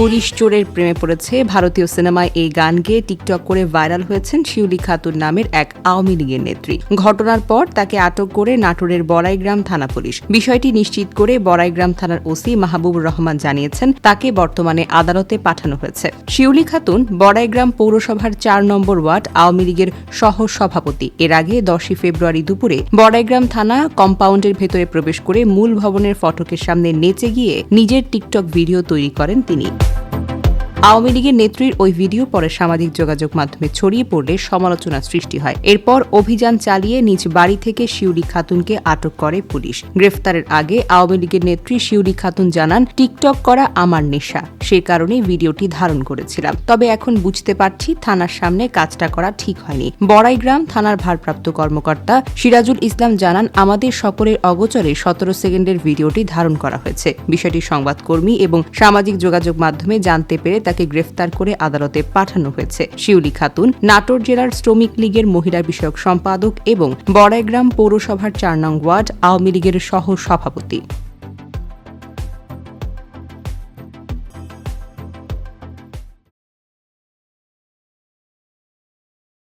Police চোরের প্রেমে পড়েছে। ভারতীয় সিনেমায় এই গান গেয়ে টিকটক করে ভাইরাল হয়েছেন শিউলি খাতুন নামের এক আওয়ামী লীগের নেত্রী। ঘটনার পর তাকে আটক করে নাটোরের বড়াইগ্রাম থানা পুলিশ। বিষয়টি নিশ্চিত করে বড়াইগ্রাম থানার ওসি মাহবুবুর রহমান জানিয়েছেন, তাকে বর্তমানে আদালতে পাঠানো হয়েছে। শিউলি খাতুন বড়াইগ্রাম পৌরসভার চার নম্বর ওয়ার্ড আওয়ামী লীগের সহ সভাপতি এর আগে দশই ফেব্রুয়ারি দুপুরে বড়াইগ্রাম থানা কম্পাউন্ডের ভেতরে প্রবেশ করে মূল ভবনের ফটকের সামনে নেচে গিয়ে নিজের টিকটক ভিডিও তৈরি করেন তিনি। আওয়ামী লীগের নেত্রীর ওই ভিডিও পরে সামাজিক যোগাযোগ মাধ্যমে ছড়িয়ে পড়লে সমালোচনা সৃষ্টি হয়। এরপর অভিযান চালিয়ে নিজ বাড়ি থেকে শিউলি খাতুনকে আটক করে পুলিশ। গ্রেফতারের আগে আওয়ামী লীগের নেত্রী শিউলি খাতুন জানান, টিকটক করা আমার নেশা। সে কারণেই ভিডিওটি ধারণ করেছিলাম। তবে এখন বুঝতে পারছি থানার সামনে কাজটা করা ঠিক হয়নি। বড়াইগ্রাম থানার ভারপ্রাপ্ত কর্মকর্তা সিরাজুল ইসলাম জানান, আমাদের সকলের অগোচরে সতেরো সেকেন্ডের ভিডিওটি ধারণ করা হয়েছে। বিষয়টি সংবাদকর্মী এবং সামাজিক যোগাযোগ মাধ্যমে জানতে পেরে তাকে গ্রেফতার করে আদালতে পাঠানো হয়েছে। শিউলি খাতুন, নাটোর জেলার শ্রমিক লীগের মহিলা বিষয়ক সম্পাদক এবং বড়াইগ্রাম পৌরসভার চার নং ওয়ার্ড আওয়ামী লীগের সহ সভাপতি